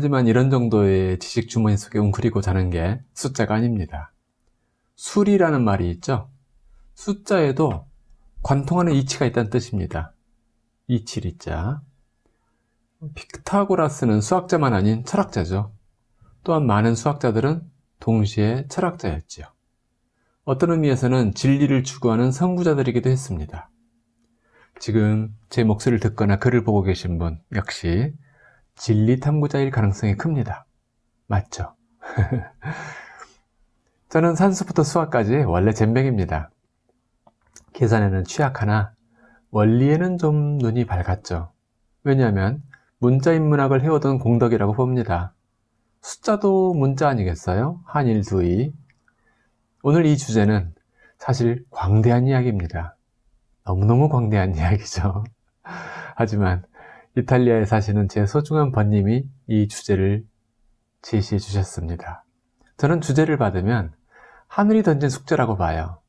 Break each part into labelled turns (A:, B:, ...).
A: 하지만 이런 정도의 지식 주머니 속에 웅크리고 자는 게 숫자가 아닙니다. 술이라는 말이 있죠. 숫자에도 관통하는 이치가 있다는 뜻입니다. 이치리자. 피타고라스는 수학자만 아닌 철학자죠. 또한 많은 수학자들은 동시에 철학자였지요. 어떤 의미에서는 진리를 추구하는 선구자들이기도 했습니다. 지금 제 목소리를 듣거나 글을 보고 계신 분 역시 진리 탐구자일 가능성이 큽니다. 맞죠? 저는 산수부터 수학까지 원래 잼병입니다. 계산에는 취약하나 원리에는 좀 눈이 밝았죠. 왜냐하면 문자 인문학을 해오던 공덕이라고 봅니다. 숫자도 문자 아니겠어요? 한일 두이. 오늘 이 주제는 사실 광대한 이야기입니다. 너무너무 광대한 이야기죠. 하지만 이탈리아에 사시는 제 소중한 번님이 이 주제를 제시해 주셨습니다. 저는 주제를 받으면 하늘이 던진 숙제라고 봐요.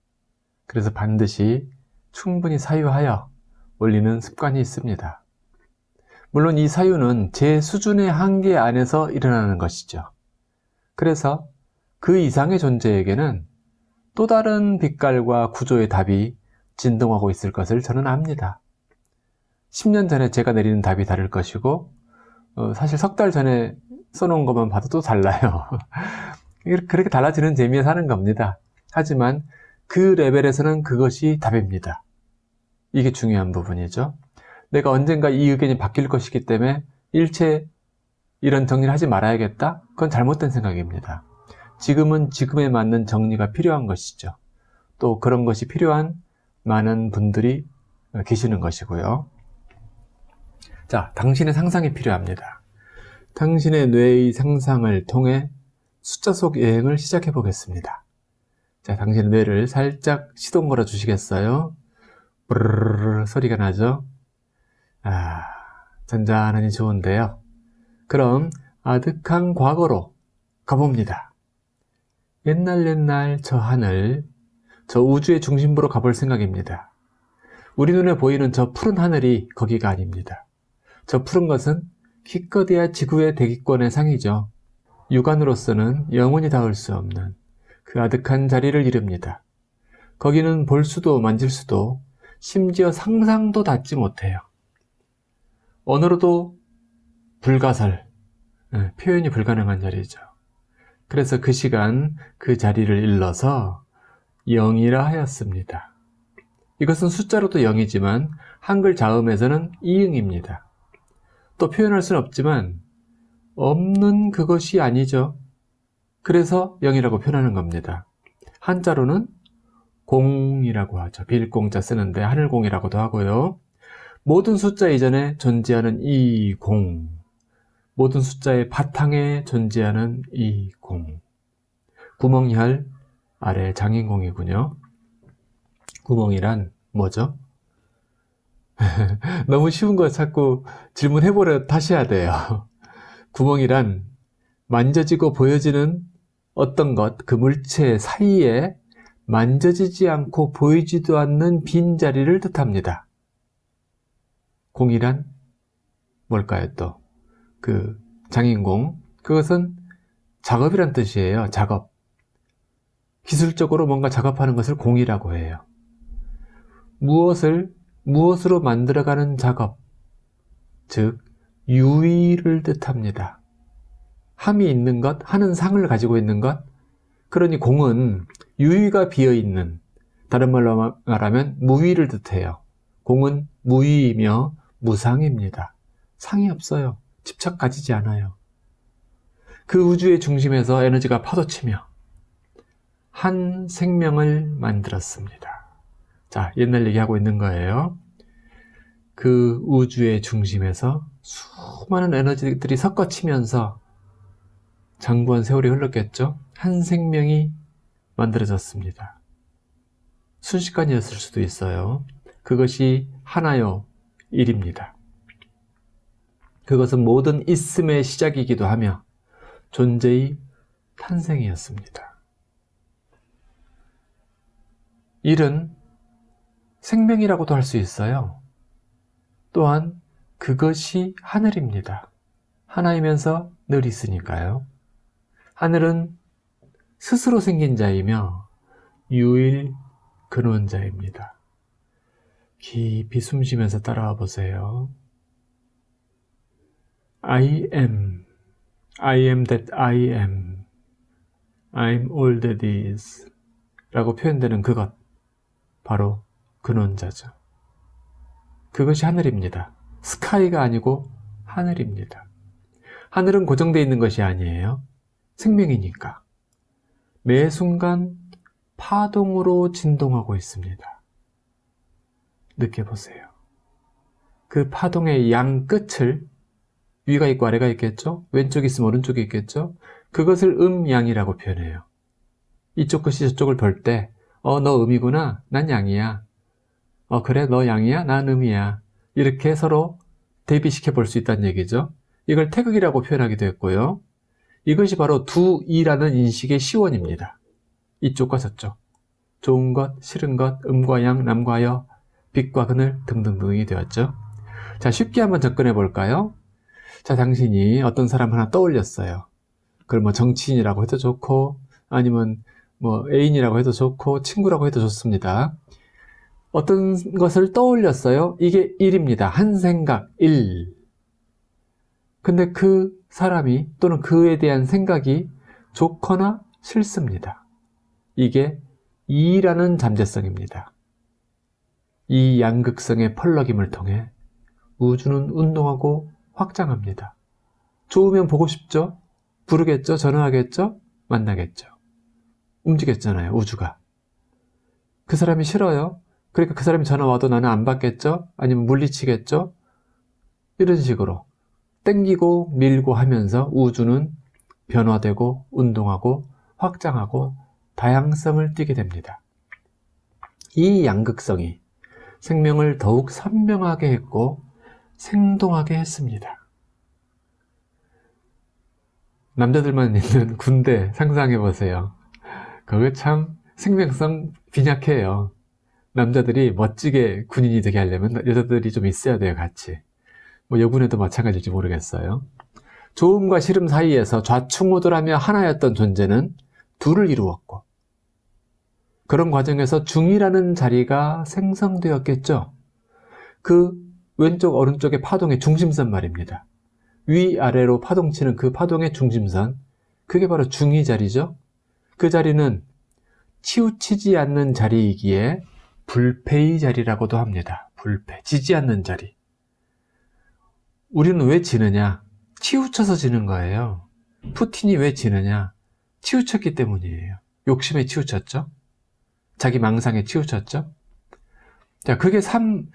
A: 그래서 반드시 충분히 사유하여 올리는 습관이 있습니다. 물론 이 사유는 제 수준의 한계 안에서 일어나는 것이죠. 그래서 그 이상의 존재에게는 또 다른 빛깔과 구조의 답이 진동하고 있을 것을 저는 압니다. 10년 전에 제가 내리는 답이 다를 것이고, 어, 사실 석 달 전에 써놓은 것만 봐도 또 달라요. 그렇게 달라지는 재미에 사는 겁니다. 하지만 그 레벨에서는 그것이 답입니다. 이게 중요한 부분이죠. 내가 언젠가 이 의견이 바뀔 것이기 때문에 일체 이런 정리를 하지 말아야겠다? 그건 잘못된 생각입니다. 지금은 지금에 맞는 정리가 필요한 것이죠. 또 그런 것이 필요한 많은 분들이 계시는 것이고요. 자, 당신의 상상이 필요합니다. 당신의 뇌의 상상을 통해 숫자 속 여행을 시작해 보겠습니다. 자, 당신의 뇌를 살짝 시동 걸어 주시겠어요? 브르르 소리가 나죠? 아, 잔잔하니 좋은데요. 그럼 아득한 과거로 가봅니다. 옛날 옛날 저 하늘, 저 우주의 중심부로 가볼 생각입니다. 우리 눈에 보이는 저 푸른 하늘이 거기가 아닙니다. 저 푸른 것은 기껏해야 지구의 대기권의 상이죠. 육안으로서는 영원히 닿을 수 없는 그 아득한 자리를 이릅니다. 거기는 볼 수도 만질 수도 심지어 상상도 닿지 못해요. 언어로도 불가설, 네, 표현이 불가능한 자리죠. 그래서 그 시간 그 자리를 일러서 영이라 하였습니다. 이것은 숫자로도 영이지만 한글 자음에서는 이응입니다. 또 표현할 수는 없지만 없는 그것이 아니죠. 그래서 영이라고 표현하는 겁니다. 한자로는 공이라고 하죠. 빌공자 쓰는데 하늘공이라고도 하고요. 모든 숫자 이전에 존재하는 이 공. 모든 숫자의 바탕에 존재하는 이 공. 구멍이할 아래 장인공이군요. 구멍이란 뭐죠? 너무 쉬운 거 자꾸 질문해보려 하셔야 돼요. 구멍이란 만져지고 보여지는 어떤 것, 그 물체 사이에 만져지지 않고 보이지도 않는 빈자리를 뜻합니다. 공이란 뭘까요 또? 그 장인공. 그것은 작업이란 뜻이에요. 작업. 기술적으로 뭔가 작업하는 것을 공이라고 해요. 무엇을 무엇으로 만들어가는 작업. 즉, 유의를 뜻합니다. 함이 있는 것, 하는 상을 가지고 있는 것. 그러니 공은 유의가 비어 있는, 다른 말로 말하면 무의를 뜻해요. 공은 무의이며 무상입니다. 상이 없어요. 집착 가지지 않아요. 그 우주의 중심에서 에너지가 파도치며 한 생명을 만들었습니다. 자, 옛날 얘기하고 있는 거예요. 그 우주의 중심에서 수많은 에너지들이 섞어치면서 장구한 세월이 흘렀겠죠? 한 생명이 만들어졌습니다. 순식간이었을 수도 있어요. 그것이 하나요, 일입니다. 그것은 모든 있음의 시작이기도 하며 존재의 탄생이었습니다. 일은 생명이라고도 할 수 있어요. 또한 그것이 하늘입니다. 하나이면서 늘 있으니까요. 하늘은 스스로 생긴 자이며 유일 근원자입니다. 깊이 숨 쉬면서 따라와 보세요. I am. I am that I am. I'm all that is. 라고 표현되는 그것. 바로 근원자죠. 그것이 하늘입니다. 스카이가 아니고 하늘입니다. 하늘은 고정되어 있는 것이 아니에요. 생명이니까. 매 순간 파동으로 진동하고 있습니다. 느껴보세요. 그 파동의 양 끝을 위가 있고 아래가 있겠죠? 왼쪽이 있으면 오른쪽이 있겠죠? 그것을 음양이라고 표현해요. 이쪽 끝이 저쪽을 볼 때, 어, 너 음이구나. 난 양이야. 어, 그래, 너 양이야? 난 음이야. 이렇게 서로 대비시켜 볼 수 있다는 얘기죠. 이걸 태극이라고 표현하기도 했고요. 이것이 바로 두 이라는 인식의 시원입니다. 이쪽과 저쪽. 좋은 것, 싫은 것, 음과 양, 남과 여, 빛과 그늘 등등등이 되었죠. 자, 쉽게 한번 접근해 볼까요? 자, 당신이 어떤 사람 하나 떠올렸어요. 그걸 뭐 정치인이라고 해도 좋고, 아니면 뭐 애인이라고 해도 좋고, 친구라고 해도 좋습니다. 어떤 것을 떠올렸어요? 이게 일입니다. 한 생각, 일. 근데 그 사람이 또는 그에 대한 생각이 좋거나 싫습니다. 이게 이라는 잠재성입니다. 이 양극성의 펄럭임을 통해 우주는 운동하고 확장합니다. 좋으면 보고 싶죠? 부르겠죠? 전화하겠죠? 만나겠죠? 움직였잖아요, 우주가. 그 사람이 싫어요? 그러니까 그 사람이 전화 와도 나는 안 받겠죠? 아니면 물리치겠죠? 이런 식으로 땡기고 밀고 하면서 우주는 변화되고 운동하고 확장하고 다양성을 띠게 됩니다. 이 양극성이 생명을 더욱 선명하게 했고 생동하게 했습니다. 남자들만 있는 군대 상상해 보세요. 그거 참 생명성 빈약해요. 남자들이 멋지게 군인이 되게 하려면 여자들이 좀 있어야 돼요, 같이. 뭐 여군에도 마찬가지일지 모르겠어요. 좋음과 싫음 사이에서 좌충우돌하며 하나였던 존재는 둘을 이루었고 그런 과정에서 중이라는 자리가 생성되었겠죠. 그 왼쪽 오른쪽의 파동의 중심선 말입니다. 위아래로 파동치는 그 파동의 중심선 그게 바로 중이 자리죠. 그 자리는 치우치지 않는 자리이기에 불패의 자리라고도 합니다. 불패, 지지 않는 자리. 우리는 왜 지느냐? 치우쳐서 지는 거예요. 푸틴이 왜 지느냐? 치우쳤기 때문이에요. 욕심에 치우쳤죠? 자기 망상에 치우쳤죠? 자, 그게 3,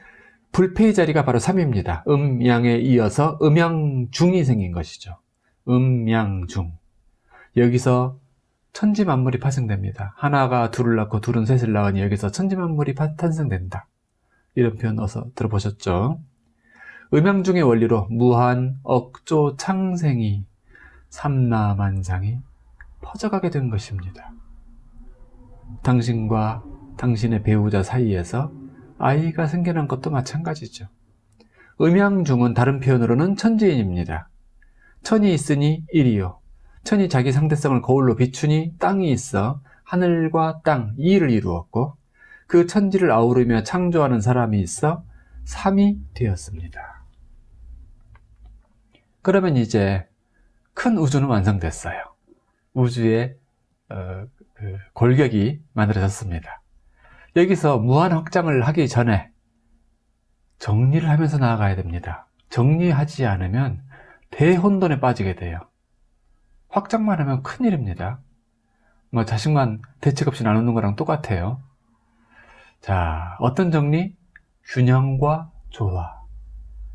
A: 불패의 자리가 바로 3입니다. 음양에 이어서 음양중이 생긴 것이죠. 음양중. 여기서 천지 만물이 파생됩니다. 하나가 둘을 낳고 둘은 셋을 낳으니 여기서 천지 만물이 탄생된다. 이런 표현 어서 들어보셨죠? 음양중의 원리로 무한, 억조, 창생이 삼라만상이 퍼져가게 된 것입니다. 당신과 당신의 배우자 사이에서 아이가 생겨난 것도 마찬가지죠. 음양중은 다른 표현으로는 천지인입니다. 천이 있으니 일이요. 천이 자기 상대성을 거울로 비추니 땅이 있어 하늘과 땅, 이를 이루었고 그 천지를 아우르며 창조하는 사람이 있어 삼이 되었습니다. 그러면 이제 큰 우주는 완성됐어요. 우주의 어, 그 골격이 만들어졌습니다. 여기서 무한 확장을 하기 전에 정리를 하면서 나아가야 됩니다. 정리하지 않으면 대혼돈에 빠지게 돼요. 확장만 하면 큰일입니다. 뭐 자식만 대책 없이 나누는 거랑 똑같아요. 자, 어떤 정리? 균형과 조화.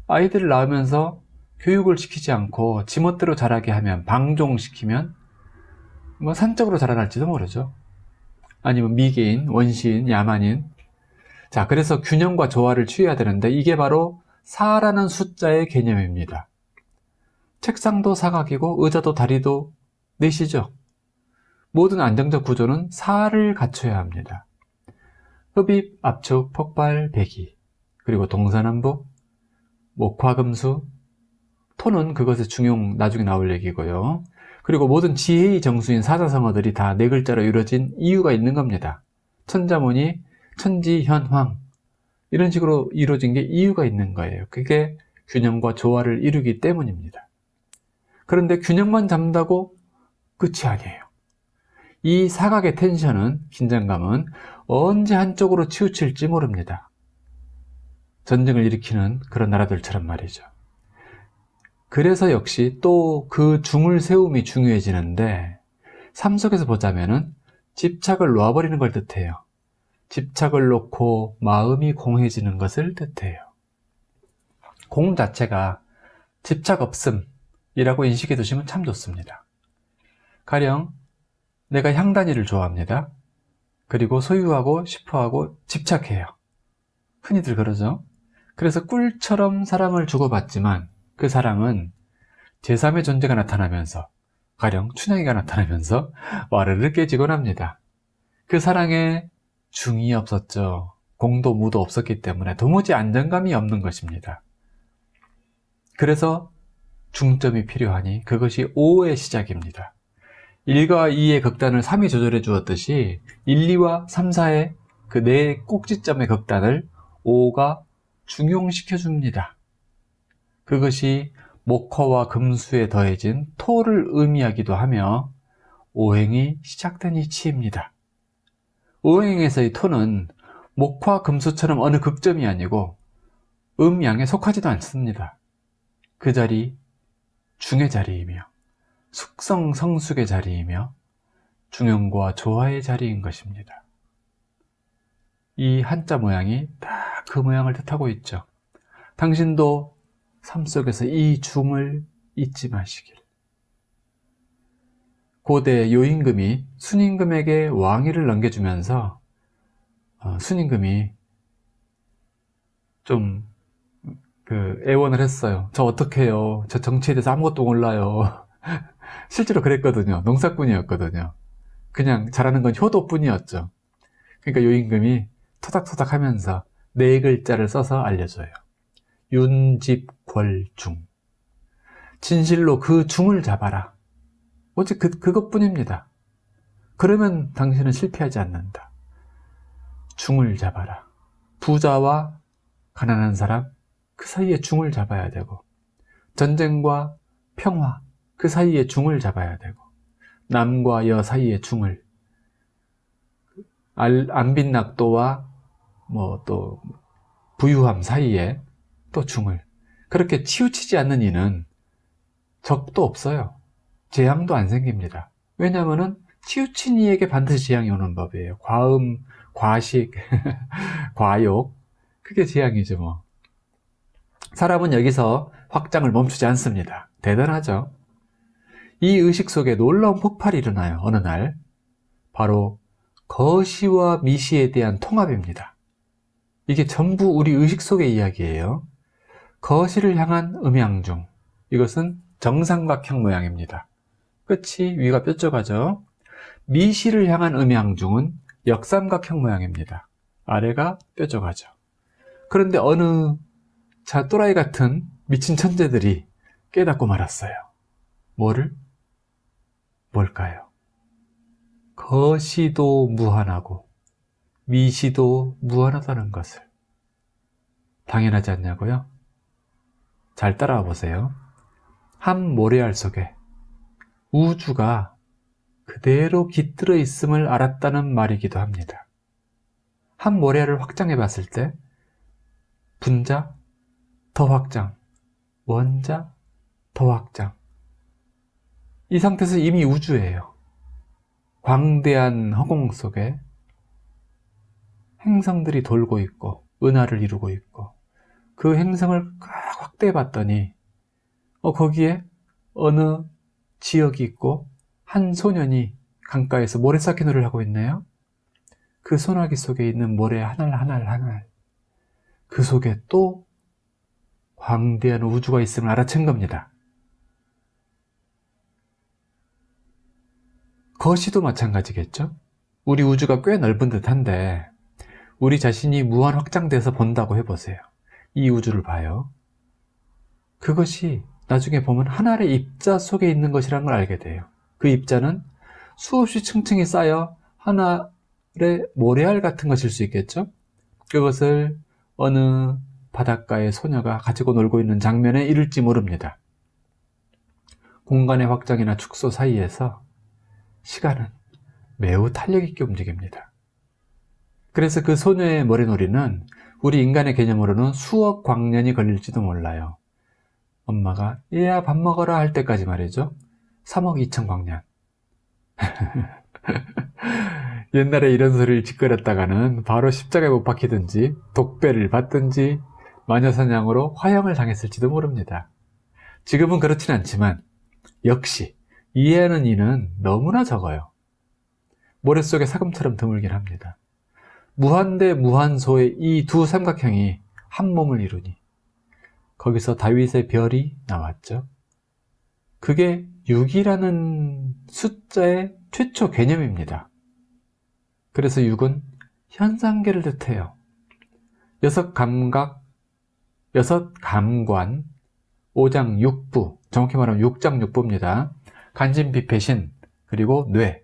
A: 아이들을 낳으면서 교육을 시키지 않고 지멋대로 자라게 하면 방종시키면 뭐 산적으로 자라날지도 모르죠. 아니면 미개인, 원시인, 야만인. 자, 그래서 균형과 조화를 취해야 되는데 이게 바로 사라는 숫자의 개념입니다. 책상도 사각이고 의자도 다리도 넷이죠. 모든 안정적 구조는 사를 갖춰야 합니다. 흡입, 압축, 폭발, 배기, 그리고 동서남북, 목화금수, 토는 그것의 중용 나중에 나올 얘기고요. 그리고 모든 지혜의 정수인 사자성어들이 다 네 글자로 이루어진 이유가 있는 겁니다. 천자문이 천지현황 이런 식으로 이루어진 게 이유가 있는 거예요. 그게 균형과 조화를 이루기 때문입니다. 그런데 균형만 잡는다고 끝이 아니에요. 이 사각의 텐션은, 긴장감은 언제 한쪽으로 치우칠지 모릅니다. 전쟁을 일으키는 그런 나라들처럼 말이죠. 그래서 역시 또 그 중을 세움이 중요해지는데 삶 속에서 보자면은 집착을 놓아버리는 걸 뜻해요. 집착을 놓고 마음이 공해지는 것을 뜻해요. 공 자체가 집착 없음 이라고 인식해 두시면 참 좋습니다. 가령 내가 향단이를 좋아합니다. 그리고 소유하고 싶어하고 집착해요. 흔히들 그러죠. 그래서 꿀처럼 사랑을 주고받지만 그 사랑은 제3의 존재가 나타나면서 가령 춘향이가 나타나면서 와르르 깨지곤 합니다. 그 사랑에 중이 없었죠. 공도 무도 없었기 때문에 도무지 안정감이 없는 것입니다. 그래서 중점이 필요하니 그것이 5의 시작입니다. 1과 2의 극단을 3이 조절해 주었듯이 1, 2와 3, 4의 그 네 꼭지점의 극단을 5가 중용시켜 줍니다. 그것이 목화와 금수에 더해진 토를 의미하기도 하며 오행이 시작된 이치입니다. 오행에서의 토는 목화, 금수처럼 어느 극점이 아니고 음양에 속하지도 않습니다. 그 자리 중의 자리이며 숙성 성숙의 자리이며 중용과 조화의 자리인 것입니다. 이 한자 모양이 다 그 모양을 뜻하고 있죠. 당신도 삶 속에서 이 중을 잊지 마시길. 고대 요임금이 순임금에게 왕위를 넘겨주면서 어, 순임금이 좀 그 애원을 했어요. 저 어떡해요. 저 정치에 대해서 아무것도 몰라요. 실제로 그랬거든요. 농사꾼이었거든요. 그냥 잘하는 건 효도뿐이었죠. 그러니까 요 임금이 토닥토닥 하면서 네 글자를 써서 알려줘요. 윤집궐중. 진실로 그 중을 잡아라. 오직 그, 그것뿐입니다. 그러면 당신은 실패하지 않는다. 중을 잡아라. 부자와 가난한 사람, 그 사이에 중을 잡아야 되고, 전쟁과 평화, 그 사이에 중을 잡아야 되고, 남과 여 사이에 중을, 안빈낙도와 뭐 또 부유함 사이에 또 중을 그렇게 치우치지 않는 이는 적도 없어요. 재앙도 안 생깁니다. 왜냐하면 치우친 이에게 반드시 재앙이 오는 법이에요. 과음, 과식, 과욕 그게 재앙이죠 뭐. 사람은 여기서 확장을 멈추지 않습니다. 대단하죠. 이 의식 속에 놀라운 폭발이 일어나요. 어느 날 바로 거시와 미시에 대한 통합입니다. 이게 전부 우리 의식 속의 이야기예요. 거실을 향한 음양중. 이것은 정삼각형 모양입니다. 끝이 위가 뾰족하죠. 미시를 향한 음양중은 역삼각형 모양입니다. 아래가 뾰족하죠. 그런데 어느 자 또라이 같은 미친 천재들이 깨닫고 말았어요. 뭐를? 뭘까요? 거시도 무한하고 미시도 무한하다는 것을 당연하지 않냐고요? 잘 따라와 보세요. 한 모래알 속에 우주가 그대로 깃들어 있음을 알았다는 말이기도 합니다. 한 모래알을 확장해 봤을 때 분자 더 확장, 원자 더 확장. 이 상태에서 이미 우주예요. 광대한 허공 속에 행성들이 돌고 있고 은하를 이루고 있고 그 행성을 확대해 봤더니 어, 거기에 어느 지역이 있고 한 소년이 강가에서 모래쌓기 놀이를 하고 있네요. 그 소나기 속에 있는 모래 하늘 하늘 하늘 그 속에 또 광대한 우주가 있음을 알아챈 겁니다. 거시도 마찬가지겠죠? 우리 우주가 꽤 넓은 듯한데 우리 자신이 무한 확장돼서 본다고 해보세요. 이 우주를 봐요. 그것이 나중에 보면 하나의 입자 속에 있는 것이라는 걸 알게 돼요. 그 입자는 수없이 층층이 쌓여 하나의 모래알 같은 것일 수 있겠죠? 그것을 어느 바닷가의 소녀가 가지고 놀고 있는 장면에 이를지 모릅니다. 공간의 확장이나 축소 사이에서 시간은 매우 탄력 있게 움직입니다. 그래서 그 소녀의 머리놀이는 우리 인간의 개념으로는 수억 광년이 걸릴지도 몰라요. 엄마가 얘야 밥 먹어라 할 때까지 말이죠. 3억 2천 광년. 옛날에 이런 소리를 짓거렸다가는 바로 십자가에 못 박히든지 독배를 받든지 마녀사냥으로 화형을 당했을지도 모릅니다. 지금은 그렇진 않지만 역시 이해하는 이는 너무나 적어요. 모래 속에 사금처럼 드물긴 합니다. 무한대 무한소의 이 두 삼각형이 한 몸을 이루니 거기서 다윗의 별이 나왔죠. 그게 6이라는 숫자의 최초 개념입니다. 그래서 6은 현상계를 뜻해요. 여섯 감각, 여섯 감관, 5장 6부, 정확히 말하면 6장 6부입니다. 간진비패신, 그리고 뇌.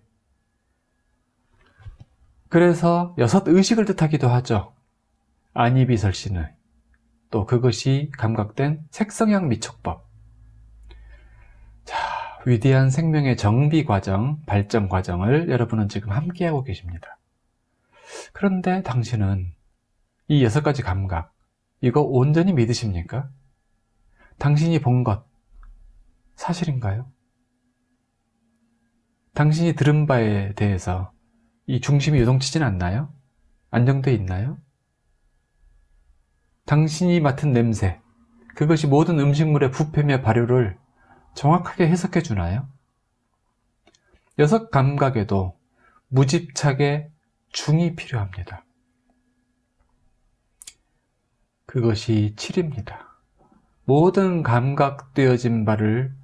A: 그래서 여섯 의식을 뜻하기도 하죠. 안이비설신의. 또 그것이 감각된 색성향 미촉법. 자, 위대한 생명의 정비 과정, 발전 과정을 여러분은 지금 함께하고 계십니다. 그런데 당신은 이 여섯 가지 감각, 이거 온전히 믿으십니까? 당신이 본 것, 사실인가요? 당신이 들은 바에 대해서 이 중심이 요동치진 않나요? 안정돼 있나요? 당신이 맡은 냄새, 그것이 모든 음식물의 부패며 발효를 정확하게 해석해 주나요? 여섯 감각에도 무집착의 중이 필요합니다. 그것이 7입니다. 모든 감각되어진 바를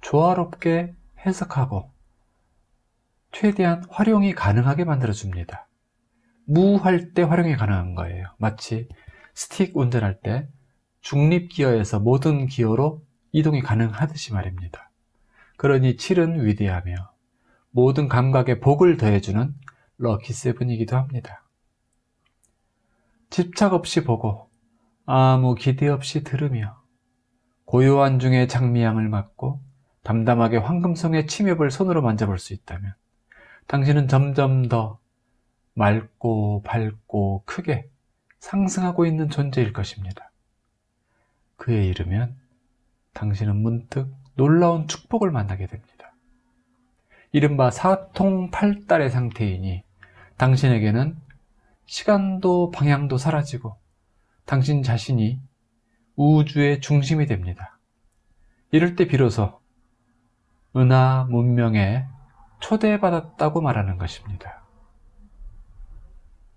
A: 조화롭게 해석하고 최대한 활용이 가능하게 만들어줍니다. 무할 때 활용이 가능한 거예요. 마치 스틱 운전할 때 중립 기어에서 모든 기어로 이동이 가능하듯이 말입니다. 그러니 7은 위대하며 모든 감각에 복을 더해주는 럭키 세븐이기도 합니다. 집착 없이 보고 아무 기대 없이 들으며 고요한 중에 장미향을 맡고 담담하게 황금성의 침엽을 손으로 만져볼 수 있다면 당신은 점점 더 맑고 밝고 크게 상승하고 있는 존재일 것입니다. 그에 이르면 당신은 문득 놀라운 축복을 만나게 됩니다. 이른바 사통팔달의 상태이니 당신에게는 시간도 방향도 사라지고 당신 자신이 우주의 중심이 됩니다. 이럴 때 비로소 은하 문명에 초대받았다고 말하는 것입니다.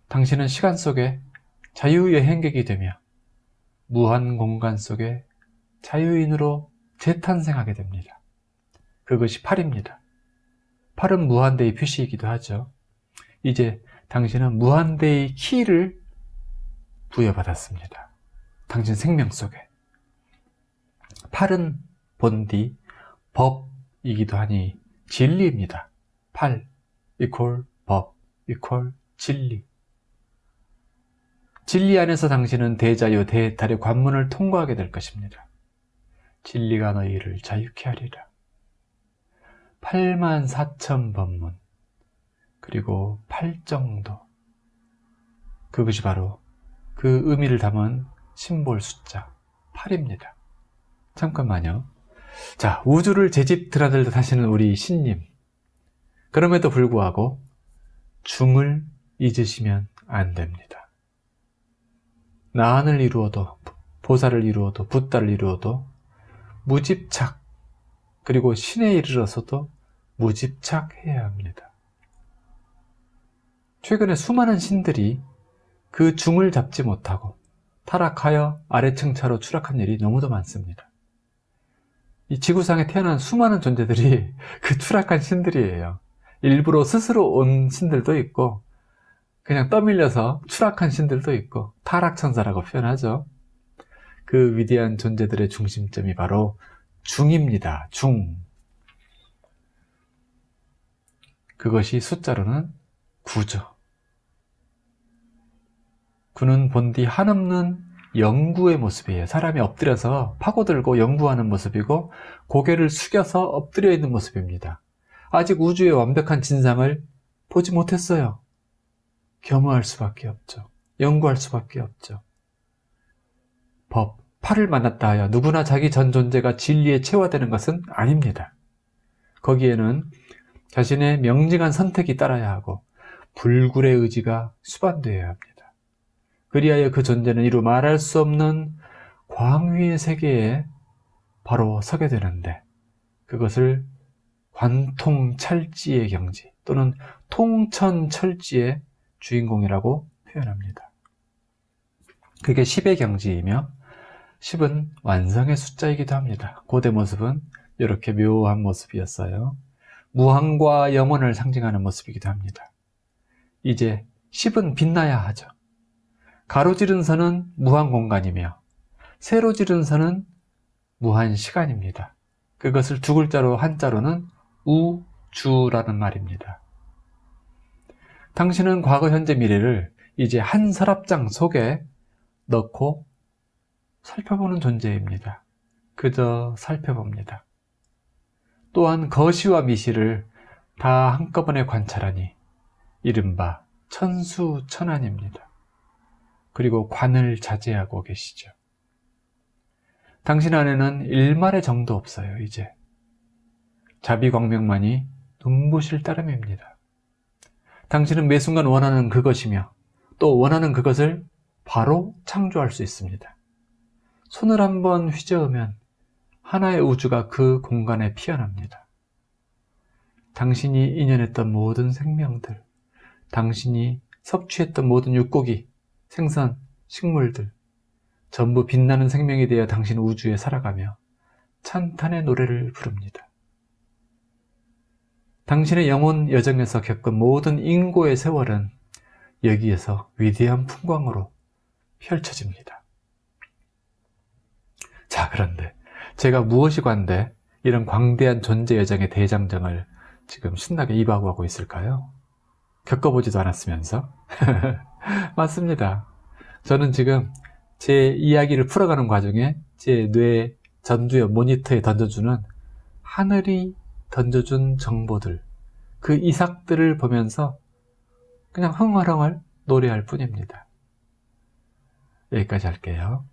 A: 당신은 시간 속에 자유여행객이 되며 무한 공간 속에 자유인으로 재탄생하게 됩니다. 그것이 8입니다. 8은 무한대의 표시이기도 하죠. 이제 당신은 무한대의 키를 부여받았습니다. 당신 생명 속에. 8은 본디 법이기도 하니 진리입니다. 8 이퀄 법 이퀄 진리. 진리 안에서 당신은 대자유 대탈의 관문을 통과하게 될 것입니다. 진리가 너희를 자유케 하리라. 8만 4천 법문 그리고 8정도 그것이 바로 그 의미를 담은 심볼 숫자 8입니다. 잠깐만요. 자, 우주를 제집 드나들듯 하시는 우리 신님. 그럼에도 불구하고 중을 잊으시면 안 됩니다. 나안을 이루어도 보살을 이루어도 붓다를 이루어도 무집착 그리고 신에 이르러서도 무집착해야 합니다. 최근에 수많은 신들이 그 중을 잡지 못하고 타락하여 아래층 차로 추락한 일이 너무도 많습니다. 이 지구상에 태어난 수많은 존재들이 그 추락한 신들이에요. 일부러 스스로 온 신들도 있고, 그냥 떠밀려서 추락한 신들도 있고, 타락천사라고 표현하죠. 그 위대한 존재들의 중심점이 바로 중입니다. 중. 그것이 숫자로는 구죠. 그는 본디 한없는 연구의 모습이에요. 사람이 엎드려서 파고들고 연구하는 모습이고 고개를 숙여서 엎드려 있는 모습입니다. 아직 우주의 완벽한 진상을 보지 못했어요. 겸허할 수밖에 없죠. 연구할 수밖에 없죠. 법, 팔을 만났다 하여 누구나 자기 전 존재가 진리에 체화되는 것은 아닙니다. 거기에는 자신의 명징한 선택이 따라야 하고 불굴의 의지가 수반되어야 합니다. 그리하여 그 존재는 이루 말할 수 없는 광위의 세계에 바로 서게 되는데 그것을 관통찰지의 경지 또는 통천철지의 주인공이라고 표현합니다. 그게 10의 경지이며 10은 완성의 숫자이기도 합니다. 고대 모습은 이렇게 묘한 모습이었어요. 무한과 영원을 상징하는 모습이기도 합니다. 이제 10은 빛나야 하죠. 가로지른 선은 무한 공간이며 세로 지른 선은 무한 시간입니다. 그것을 두 글자로 한자로는 우주라는 말입니다. 당신은 과거, 현재, 미래를 이제 한 서랍장 속에 넣고 살펴보는 존재입니다. 그저 살펴봅니다. 또한 거시와 미시를 다 한꺼번에 관찰하니 이른바 천수천안입니다. 그리고 관을 자제하고 계시죠. 당신 안에는 일말의 정도 없어요, 이제. 자비광명만이 눈부실 따름입니다. 당신은 매 순간 원하는 그것이며 또 원하는 그것을 바로 창조할 수 있습니다. 손을 한번 휘저으면 하나의 우주가 그 공간에 피어납니다. 당신이 인연했던 모든 생명들, 당신이 섭취했던 모든 육고기, 생선, 식물들, 전부 빛나는 생명이 되어 당신 우주에 살아가며 찬탄의 노래를 부릅니다. 당신의 영혼 여정에서 겪은 모든 인고의 세월은 여기에서 위대한 풍광으로 펼쳐집니다. 자, 그런데 제가 무엇이 관대 이런 광대한 존재 여정의 대장정을 지금 신나게 입하고 하고 있을까요? 겪어보지도 않았으면서? 맞습니다. 저는 지금 제 이야기를 풀어가는 과정에 제 뇌 전두엽 모니터에 던져주는 하늘이 던져준 정보들, 그 이삭들을 보면서 그냥 흥얼흥얼 노래할 뿐입니다. 여기까지 할게요.